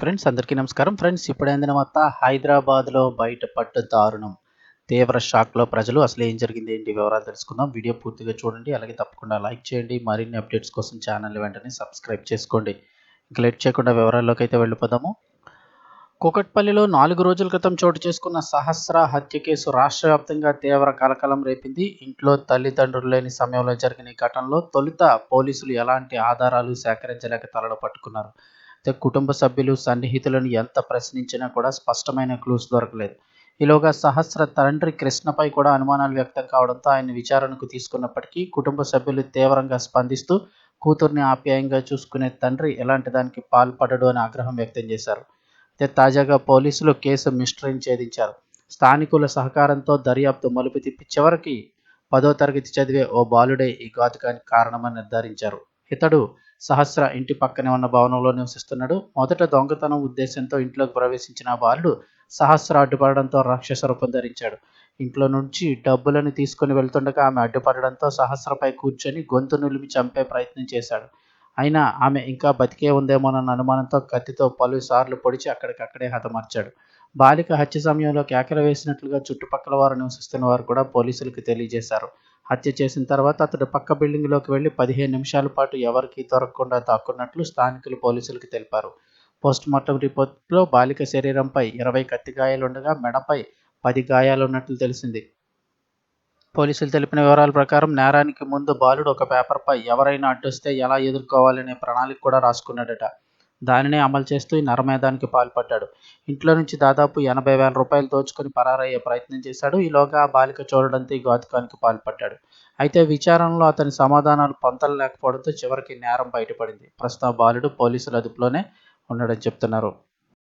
Friends అందరికీ నమస్కారం. Friends ఇప్పుడైందిన వార్త హైదరాబాద్లో బయటపడ్డ దారుణం. తీవ్ర షాక్లో ప్రజలు అసలు ఏం జరిగింది ఏంటి వివరాలు తెలుసుకుందాం. వీడియో పూర్తిగా చూడండి అలాగే తప్పకుండా లైక్ చేయండి. మరిన్ని అప్డేట్స్ కోసం ఛానల్ వెంటనే సబ్స్క్రైబ్ చేసుకోండి. ఇంకా లేట్ చేయకుండా వివరాల్లోకి అయితే వెళ్ళిపోదాము. కూకట్పల్లిలో నాలుగు రోజుల క్రితం చోటు చేసుకున్న సహస్ర హత్య కేసు రాష్ట్ర వ్యాప్తంగా తీవ్ర కలకలం రేపింది. ఇంట్లో తల్లిదండ్రులు లేని సమయంలో జరిగిన ఈ ఘటనలో తొలుత పోలీసులు ఎలాంటి ఆధారాలు సేకరించలేక తలలు పట్టుకున్నారు? కుటుంబ సభ్యులు సన్నిహితులను ఎంత ప్రశ్నించినా కూడా స్పష్టమైన క్లూస్ దొరకలేదు. ఈలోగా సహస్ర తండ్రి కృష్ణపై కూడా అనుమానాలు వ్యక్తం కావడంతో ఆయన విచారణకు తీసుకున్నప్పటికీ కుటుంబ సభ్యులు తీవ్రంగా స్పందిస్తూ కూతుర్ని ఆప్యాయంగా చూసుకునే తండ్రి ఎలాంటి దానికి పాల్పడడు అని ఆగ్రహం వ్యక్తం చేశారు. అయితే తాజాగా పోలీసులు కేసు మిస్టరీని ఛేదించారు. స్థానికుల సహకారంతో దర్యాప్తు మలుపు తిప్పి చివరికి పదో తరగతి చదివే ఓ బాలుడే ఈ ఘాతుకానికి కారణమని నిర్ధారించారు. ఇతడు సహస్ర ఇంటి పక్కనే ఉన్న భవనంలో నివసిస్తున్నాడు. మొదట దొంగతనం ఉద్దేశంతో ఇంట్లోకి ప్రవేశించిన వాళ్ళు బాలుడు సహస్ర అడ్డుపడడంతో రాక్షస రూపం ధరించాడు. ఇంట్లో నుంచి డబ్బులను తీసుకుని వెళ్తుండగా ఆమె అడ్డుపడడంతో సహస్రపై కూర్చొని గొంతు నులిమి చంపే ప్రయత్నం చేశాడు. అయినా ఆమె ఇంకా బతికే ఉందేమోనన్న అనుమానంతో కత్తితో పలుసార్లు పొడిచి అక్కడికక్కడే హతమార్చాడు. బాలిక హత్య సమయంలో కేకలు వేసినట్లుగా చుట్టుపక్కల వారు నివసిస్తున్న వారు కూడా పోలీసులకు తెలియజేశారు. హత్య చేసిన తర్వాత అతడు పక్క బిల్డింగ్లోకి వెళ్ళి పదిహేను నిమిషాల పాటు ఎవరికీ దొరకకుండా దాక్కున్నట్లు స్థానికులు పోలీసులకు తెలిపారు. పోస్టుమార్టం రిపోర్ట్లో బాలిక శరీరంపై ఇరవై కత్తి గాయాలుండగా మెడపై పది గాయాలున్నట్లు తెలిసింది. పోలీసులు తెలిపిన వివరాల ప్రకారం నేరానికి ముందు బాలుడు ఒక పేపర్పై ఎవరైనా అడ్డొస్తే ఎలా ఎదుర్కోవాలనే ప్రణాళిక కూడా రాసుకున్నాడట. దానినే అమలు చేస్తూ ఈ నరమేధానికి పాల్పడ్డాడు. ఇంట్లో నుంచి దాదాపు ఎనభై వేల రూపాయలు దోచుకొని పరారయ్యే ప్రయత్నం చేశాడు. ఈలోగా ఆ బాలిక చూడడంతో ఈ ఘాతుకానికి పాల్పడ్డాడు. అయితే విచారణలో అతని సమాధానాలు పొంతలు లేకపోవడంతో చివరికి నేరం బయటపడింది. ప్రస్తుతం బాలుడు పోలీసుల అదుపులోనే ఉండడం చెప్తున్నారు.